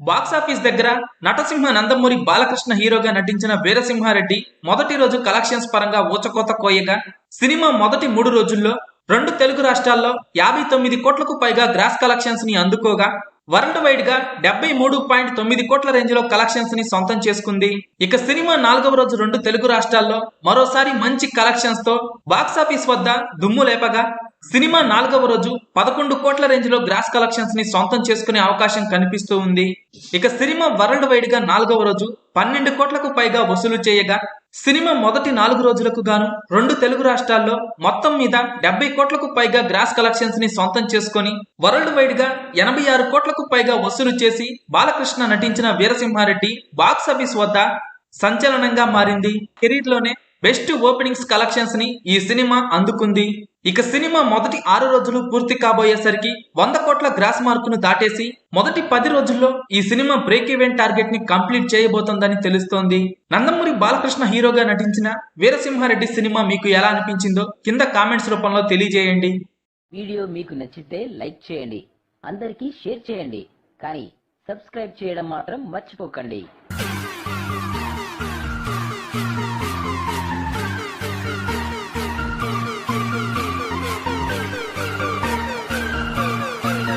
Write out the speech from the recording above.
Box office దగ్గర నటసింహ నందమూరి బాలకృష్ణ హీరోగా నటించిన వీరసింహారెడ్డి మొదటి రోజు కలెక్షన్స్ పరంగా ఊచకోత కోయగా సినిమా మొదటి మూడు రోజుల్లో రెండు తెలుగు రాష్ట్రాల్లో యాభై తొమ్మిది కోట్లకు పైగా గ్రాస్ కలెక్షన్స్ని అందుకోగా వరల్డ్ వైడ్గా డెబ్బై మూడు పాయింట్ తొమ్మిది కోట్ల రేంజ్లో కలెక్షన్స్ని సొంతం చేసుకుంది. ఇక సినిమా నాలుగవ రోజు రెండు తెలుగు రాష్ట్రాల్లో మరోసారి మంచి కలెక్షన్స్తో బాక్సాఫీస్ వద్ద దుమ్ము లేపగా సినిమా నాలుగవ రోజు పదకొండు కోట్ల రేంజ్లో గ్రాస్ కలెక్షన్స్ని సొంతం చేసుకునే అవకాశం కనిపిస్తూ ఉంది. ఇక సినిమా వరల్డ్ వైడ్గా నాలుగవ రోజు పన్నెండు కోట్లకు పైగా వసూలు చేయగా సినిమా మొదటి నాలుగు రోజులకు గాను రెండు తెలుగు రాష్ట్రాల్లో మొత్తం మీద డెబ్బై కోట్లకు పైగా గ్రాస్ కలెక్షన్స్ని సొంతం చేసుకొని వరల్డ్ వైడ్గా ఎనభై ఆరు కోట్లకు పైగా వసూలు చేసి బాలకృష్ణ నటించిన వీరసింహారెడ్డి బాక్స్ ఆఫీస్ వద్ద సంచలనంగా మారింది. కెరీర్లోనే బెస్ట్ ఓపెనింగ్స్ కలెక్షన్స్ని ఈ సినిమా అందుకుంది. ఇక సినిమా మొదటి ఆరు రోజులు పూర్తి కాబోయేసరికి వంద కోట్ల గ్రాస్ మార్కును దాటేసి మొదటి పది రోజుల్లో ఈ సినిమా బ్రేక్ ఈవెంట్ టార్గెట్ని కంప్లీట్ చేయబోతోందని తెలుస్తోంది. నందమూరి బాలకృష్ణ హీరోగా నటించిన వీరసింహారెడ్డి సినిమా మీకు ఎలా అనిపించిందో కింద కామెంట్స్ రూపంలో తెలియజేయండి. వీడియో మీకు నచ్చితే లైక్ చేయండి. అందరికీ షేర్ చేయండి. కానీ సబ్స్క్రైబ్ చేయడం మాత్రం మర్చిపోకండి.